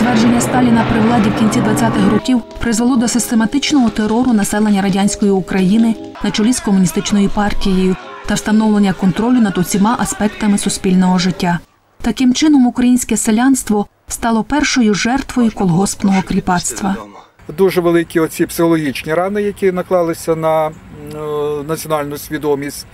Утвердження Сталіна при владі в кінці 20-х років призвело до систематичного терору населення радянської України на чолі з комуністичною партією та встановлення контролю над усіма аспектами суспільного життя. Таким чином, українське селянство стало першою жертвою колгоспного кріпацтва. дуже великі оці психологічні рани, які наклалися на національну свідомість.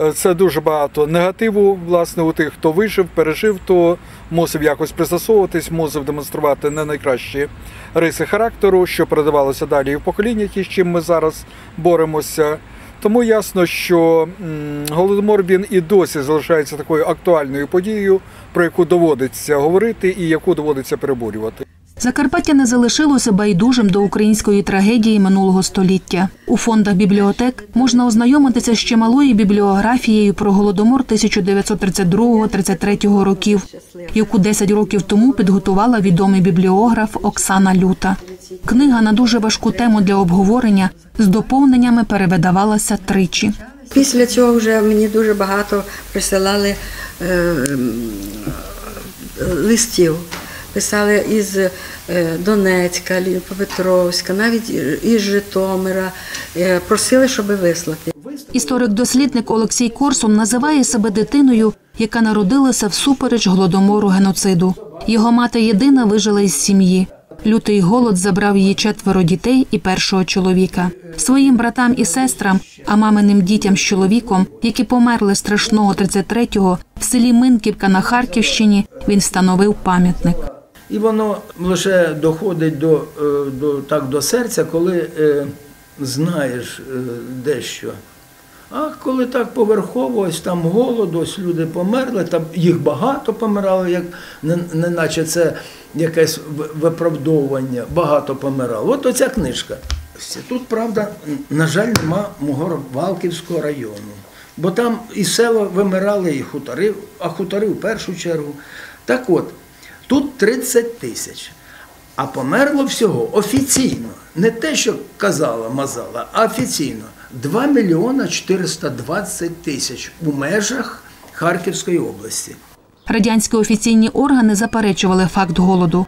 Е, Це дуже багато негативу, власне, у тих, хто вижив, пережив, то мусив якось пристосовуватись, мусив демонструвати не найкращі риси характеру, що передавалося далі і в поколіннях, і з чим ми зараз боремося. Тому ясно, що голодомор він і досі залишається такою актуальною подією, про яку доводиться говорити і яку доводиться переборювати. Закарпаття не залишилося байдужим до української трагедії минулого століття. У фондах бібліотек можна ознайомитися з чималою бібліографією про голодомор 1932-33 років, яку 10 років тому підготувала відомий бібліограф Оксана Люта. Книга на дуже важку тему для обговорення з доповненнями перевидавалася тричі. Після цього вже мені дуже багато присилали е, листів. Писали із е, Донецька, Ліпопетровська, навіть із Житомира. Е, Просили, щоб вислати. Історик-дослідник Олексій Корсун називає себе дитиною, яка народилася всупереч голодомору геноциду. Його мати єдина вижила із сім'ї. Лютий голод забрав її четверо дітей і першого чоловіка. Своїм братам і сестрам, а маминим дітям з чоловіком, які померли страшного 33-го, в селі Минківка на Харківщині, він встановив пам'ятник. І воно лише доходить до, е, до, так, до серця, коли е, знаєш е, дещо. А коли так поверхово, ось там голод, ось люди померли, там їх багато помирало, як не, не наче це якесь виправдовування, багато помирало. От оця книжка. Тут, правда, на жаль, нема мого Валківського району. Бо там і села вимирали, і хутори, а хутори в першу чергу. Так от, тут 30 тисяч. А померло всього офіційно. Не те, що казала Мазала, а офіційно 2 мільйона 420 тисяч у межах Харківської області. Радянські офіційні органи заперечували факт голоду.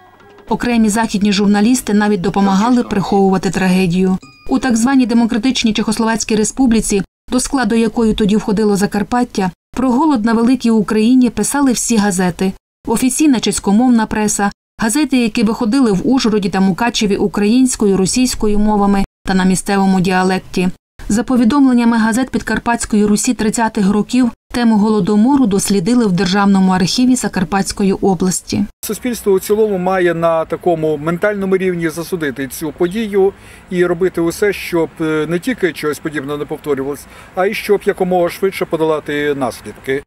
Окремі західні журналісти навіть допомагали приховувати трагедію. У так званій демократичній Чехословацькій республіці, до складу якої тоді входило Закарпаття, про голод на великій Україні писали всі газети: офіційна чеськомовна преса, газети, які виходили в Ужгороді та Мукачеві українською, російською мовами та на місцевому діалекті. За повідомленнями газет Підкарпатської Русі 30-х років, тему голодомору дослідили в Державному архіві Закарпатської області. Суспільство у цілому має на такому ментальному рівні засудити цю подію і робити усе, щоб е, не тільки чогось подібного не повторювалось, а й щоб якомога швидше подолати наслідки.